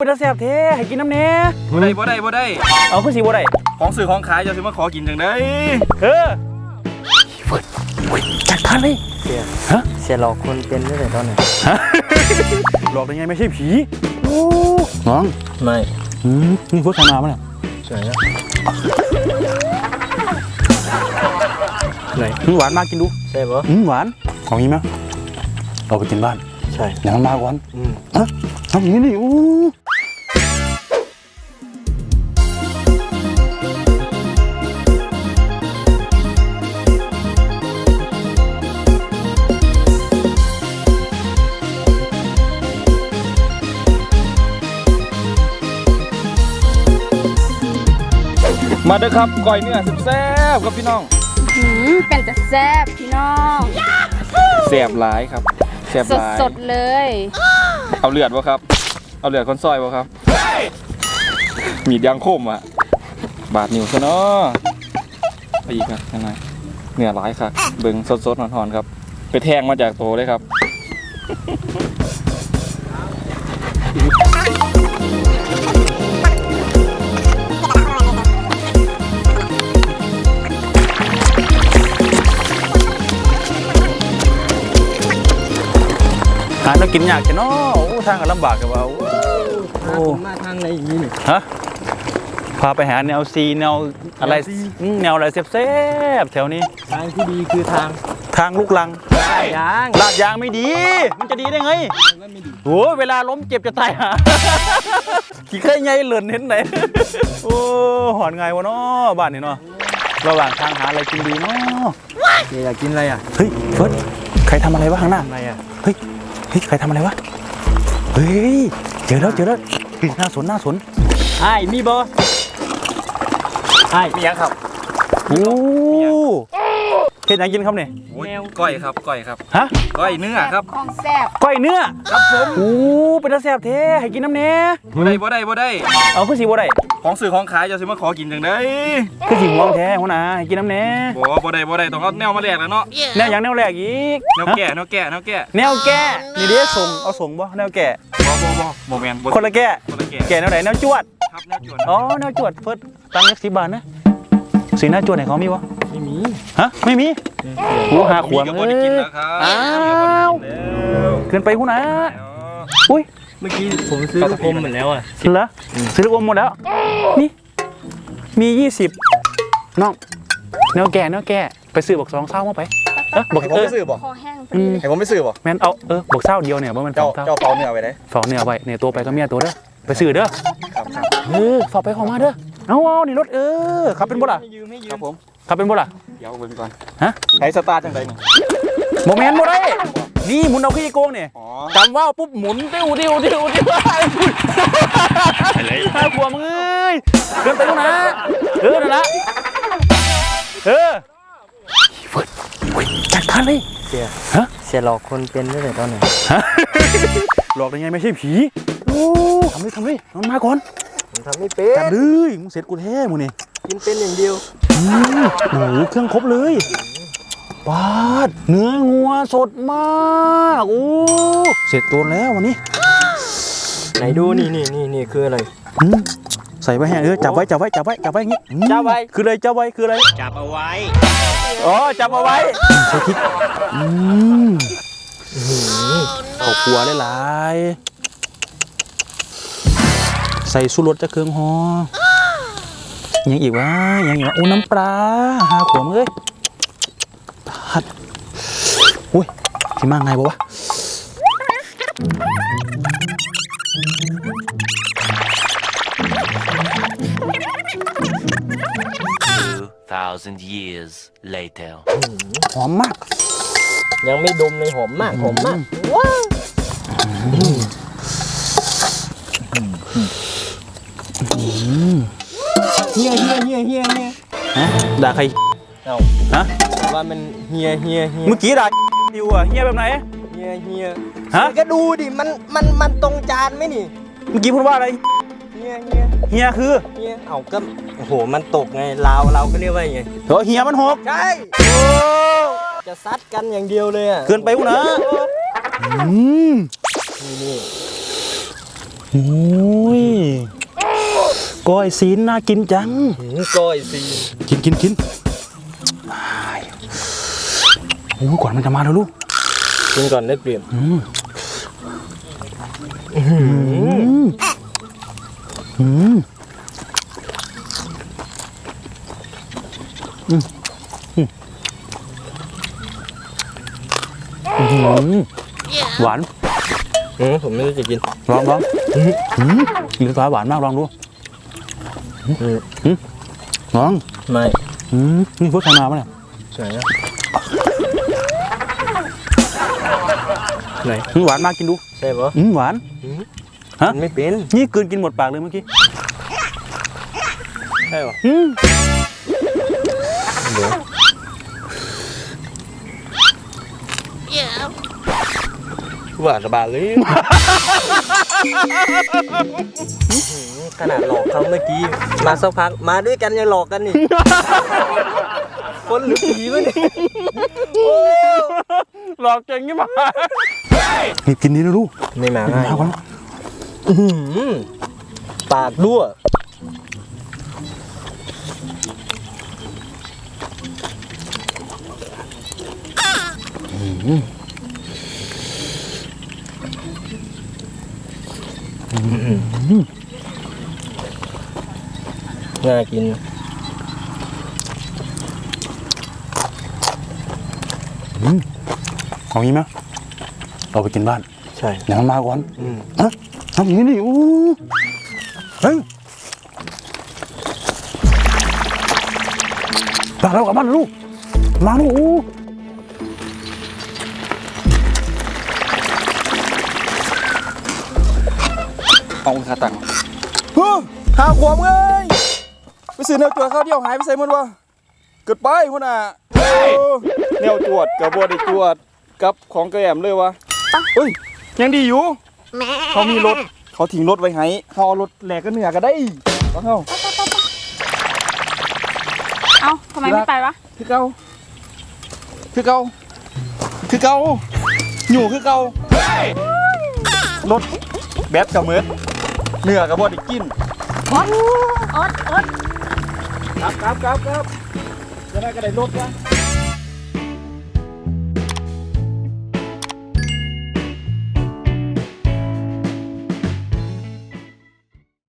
เป็นตาแซ่บแท้ให้กินน้ำแหน่บ่ได้บ่ได้บ่ได้ เอาขึ้นสีบ่ได้ของซื้อของขายจะสิมาขอกินจังได๋เออเฟิร์ดเฮ้ยจัดการเลยเสียฮะเสียหลอกคนเป็นตั้งแต่ตอนไหนฮะหลอกได้ไงไม่ใช่ผีโอ้น้องไม่อืมนี่เฟิร์สชนะมั้ยเนี่ยสวยนะไหนอืมหวานมากกินดูใช่ปะอืมหวานเอางี้ไหมเราไปกินบ้านใช่อย่างนั้นมาก่อนอืมอะทำอย่างนี้นี่อู้ มาเด้อครับก้อยเนื้อแซ่บๆครับพี่น้องหืมเป็นแต่แซ่บพี่น้องแซ่บหลายครับแซ่บสหดลายสดๆเลยเอาเลือดบ่ครับ เอาเลือดคนซอยบ่ครับ มีดยางคมอะ บาดนิ้วซะเนาะไปอีกครับยังไงเนื้อหลายครับเบิ่งสดๆหอนๆครับ ไปแทงมาจากโตเลยครับ กินยากจังเนาะโอ้ทางก็ลำบากกันว่าโอ้พาผมมาทางไหนอย่างนี้นี่ฮะพาไปหาแนวซีแนวอะไรอืมแนวอะไรแซ่บๆแถวนี้ ทางที่ดีคือทางทางลูกลังยางลาดยางไม่ดี มันจะดีได้ไงมันไม่ดีโอ้ยเวลาล้มเจ็บจะตายหาขี่เคยไงเหลินเห็นไหนโอ้หอนไงวะเนาะบ้านนี่เนาะระหว่างทางหาอะไรกินดีเนาะเดี๋ยวอยากกินอะไรอะเฮ้ยเฟิร์สใครทำอะไรวะข้างหน้าอะไรอะเฮ้ย เฮ้ยใครทำอะไรวะ เฮ้ย เจอแล้วเจอแล้วเฮ้ยน่าสนน่าสนไอ้มีบอไอ้มีหยังครับ โอ้เห็นยังกินครับเนี่ยแม วก้อยครับก้อยครับฮะก้อยเนื้อครับของแซ่บก้อยเนื้อครับผมโอ้เป็นตาแซ่บแท้ให้กินน้ำแหน่บ่ได้บ่ได้บ่ได้เอาขึ้นสีบ่ได้ของซื้อของขายจะสิมาขอกินจังได๋ขึ้นสีห่วงแท้หัวหน้าให้กินน้ำแหน่บ่บ่ได้บ่ได้ต้องเอาแนวมาแลกแล้วเนาะแนวอย่างแนวแรกอีกแนวแก่แนวแก่แนวแก่แนวแก้นี่เดี๋ยวส่งเอาส่งบ่แนวแก้บ่บ่บ่บ่แม่นบ่คนละแก้คนละแก่แก้แนวไหนแนวจวดครับแนวจวนอ๋อแนวจวดเฟิร์สตังค์สิบบาทนะสีหน้าจวดไหนเขามีวะ ไม่มีฮะไม่มีโอ้หาขวดมีก็เลบ่ได้กินยแล้วครับอ้าวมีก็บ่ได้กินแล้วเกินไปหัวหน้าอุ้ยเมื่อกี้ผมซื้อลูกอมหมดแล้วอะเหรอซื้อลูกอมหมดแล้วนี่มียี่สิบน้องแนวแก่แนวแก่ไปซื้อบอกสองเศร้ามาไปเออบอกให้ผมเออไปซื้อบ่คอแห้งพอดีเลยให้ผมไปซื้อบ่แมนเอาเออบอกเศร้าเดียวเนี่ยว่ามันสเจ้าองเศร้าเจ้าเฝ้าเนื้อไว้ได้ฝากเนี่ยเอาไว้เนี่ยตัวไปก็เมียตัวเด้อไปซื้อเด้อครับครับเออฝากไปขอมาเด้อเอาเอานี่รถเออขับเป็นบ่ล่ะไม่ยืมไม่ยืครัมบผม ขับเป็นบ่ล่ะเดี๋ยวเบิ่งก่อนฮะให้สตาร์ทจังไดนี่โมเมนต์บ่ได้นี่หมุนเอาขี้โกงเนี่ยอ๋อจำว่าวปุ๊บหมุนติ้วติ้วติ้วติ้วอะไรห้าขวบมึงเอ้ยเกินไปแล้วนะเออนั่นละเออเฟิร์ดเฮ้ยจัดการเลย เสียฮะ เสียหลอกคนเป็นตั้งแต่ตอนไหนฮะหลอกได้ไงไม่ใช่ผีโอ้ทำเลยทำเลยนอนมาก่อนผมทำไม่เป็นจัดเลยมึงเสร็จกูแท้มึงนี่ กินเป็นอย่างเดียวอืมโอ้โหเครื่องครบเลยปาดเนื้องัวสดมากโอ้เสร็จตัวแล้ววันนี้ ไหนดูนี่นี่นี่นี่คืออะไรอืมใส่ไว้ให้เออจับไว้จับไว้จับไว้จับไว้อย่างงี้อืมจับไว้ คืออะไรจับไว้คืออะไรจับเอาไว้ อ๋อจับเอาไว้ใส่พริกอืมเขาครัวหลายๆใส่สุรสจะเครื่องหอ ยังอีกวะยังอีกวะโอ้น้ำปลาหาขวมเอ้ยพัดอุ้ยที่มาไงบ่วะ2,000 years later. หอมมาก ยังไม่ดมเลยหอมมากหอมมากเฮียเฮียเฮียเฮียเฮียฮะด่าใครเอ้าฮะว่ามันเฮียเฮียเฮียเมื่อกี้ด่าอยู่อะเฮียแบบไหนเฮียเฮียฮะก็ดูดิมันมันมันตรงจานไหมนี่ เมื่อกี้พูดว่าอะไรเฮียเฮียเฮียคือเฮียเอาก็โอ้โหมันตกไงเราเราก็เรียกว่าไงเออเฮียมันหกใช่จะซัดกันอย่างเดียวเลยอะเกินไปวะนะอืมนี่นี่โอ้ย ก้อยซีนน่ากินจังหืมก้อยซีกินกินกินอ้ายโอ้ยก่อนมันจะมาแล้วลูกกินก่อนได้เปรียบอืมอืมอืมอืมอืมอื้อหือหวานอืมผมไม่รู้จะกินลองลองอืมอืมกินฟ้าหวานมากลองดู อืมอืมลองไม่อืมนี่พูดใครมาปะเนี่ยไหนอะไหนอืมหวานมากกินดูใช่ปะอืมหวานฮะมันไม่เป็นนี่กลืนกินหมดปากเลยเมื่อกี้ใช่ปะอืมเดี๋ยวหวานระบาดเลยอื้อหือ ขนาดหลอกเขาเมื่อกี้ มาสักพักมาด้วยกันยังหลอกกันนี่ คนหรือผีวะเนี่ยโอ้หลอกเก่งยี่หมารีบกินนี้นะลูกไม่มากินง่ายมากกว่าอื้อหือปากรั่ว น่ากินเอางี้ไหมเราไปกินบ้าน ใช่เดี๋ยวมันมาก่อนอืมฮะทำอย่างนี้ดิอู้เฮ้ยกลับแล้วกลับบ้านนะลูกมาลูกอู้เอาคาตังค์เฮ้ยหาขวามเอ้ย ไปซื้อแนวจวดข้าวเดียวหายไปใส่มันวะเกิดไปพุ่นน่ะโอ้แนวจวดกับบัวได้จวดกับของกระแอมเลยวะเฮ้ยยังดีอยู่เขามีรถเขาทิ้งรถไว้ให้เขาเอารถแหลกก็เหนือก็ได้ว่าเขาเอ้าทำไมไม่ไปวะคือเก่าคือเก่าคือเก่าอยู่คือเก่ารถแบตกับเมือดเหนือกับบัวได้กินอดอดอด ครับครับครับครับจะได้กระไดรถวะ